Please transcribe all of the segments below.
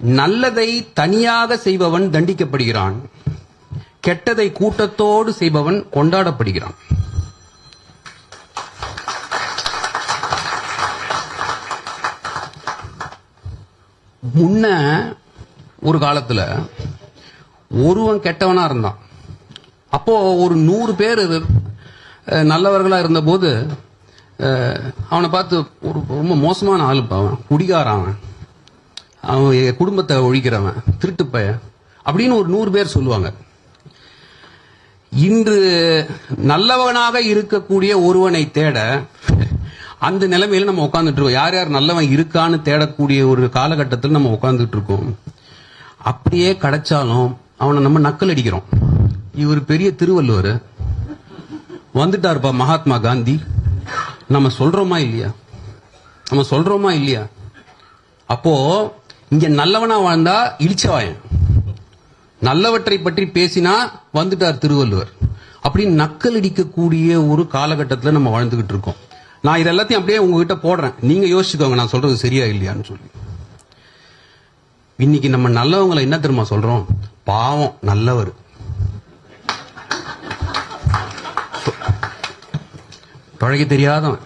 நல்லதை தனியாக செய்பவன் தண்டிக்கப்படுகிறான். கெட்டதை கூட்டத்தோடு செய்பவன் கொண்டாடப்படுகிறான். முன்ன ஒரு காலத்துல ஒருவன் கெட்டவனா இருந்தான். அப்போ ஒரு நூறு பேர் நல்லவர்களா இருந்தபோது அவனை பார்த்து ஒரு ரொம்ப மோசமான ஆளுப்பா அவன். குடிகாரன் அவன். அவன் என் குடும்பத்தை ஒழிக்கிறவன் திருட்டு பையன் அப்படின்னு ஒரு நூறு பேர் சொல்லுவாங்க. இன்று நல்லவனாக இருக்கக்கூடிய ஒருவனை தேட அந்த நிலைமையில நம்ம உட்காந்துட்டு இருக்கோம். யார் யார் நல்லவன் இருக்கான்னு தேடக்கூடிய ஒரு காலகட்டத்தில் நம்ம உட்காந்துட்டு இருக்கோம். அப்படியே கிடைச்சாலும் அவனை நம்ம நக்கல் அடிக்கிறோம். இவர் பெரிய திருவள்ளுவர். வந்துட்டாருப்பா மகாத்மா காந்தி. நம்ம சொல்றோமா இல்லையா? நம்ம சொல்றோமா இல்லையா? அப்போ இங்க நல்லவனா வாழ்ந்தா இழிச்சவாயன். நல்லவற்றை பற்றி பேசினா வந்துட்டார் திருவள்ளுவர். அப்படி நக்கல் அடிக்கக்கூடிய ஒரு காலகட்டத்தில் நம்ம வாழ்ந்துகிட்டு இருக்கோம். நான் இது எல்லாத்தையும் அப்படியே உங்ககிட்ட போடுறேன். நீங்க யோசிச்சுக்கோங்க நான் சொல்றது சரியா இல்லையான்னு சொல்லி. இன்னைக்கு நம்ம நல்லவங்களை என்ன தெரியுமா சொல்றோம்? பாவம் நல்லவர். பழகி தெரியாதவன்.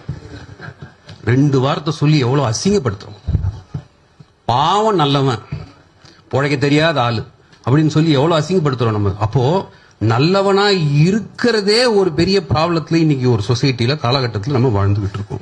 ரெண்டு வார்த்தை சொல்லி எவ்வளவு அசிங்கப்படுத்துறோம். பாவம் நல்லவன். புழைக்க தெரியாத ஆள். அப்படின்னு சொல்லி எவ்வளவு அசிங்கப்படுத்துறோம் நம்ம. அப்போ நல்லவனா இருக்கிறதே ஒரு பெரிய ப்ராப்ளத்துல இன்னைக்கு ஒரு சொசைட்டில காலகட்டத்தில் நம்ம வாழ்ந்துகிட்டு இருக்கோம்.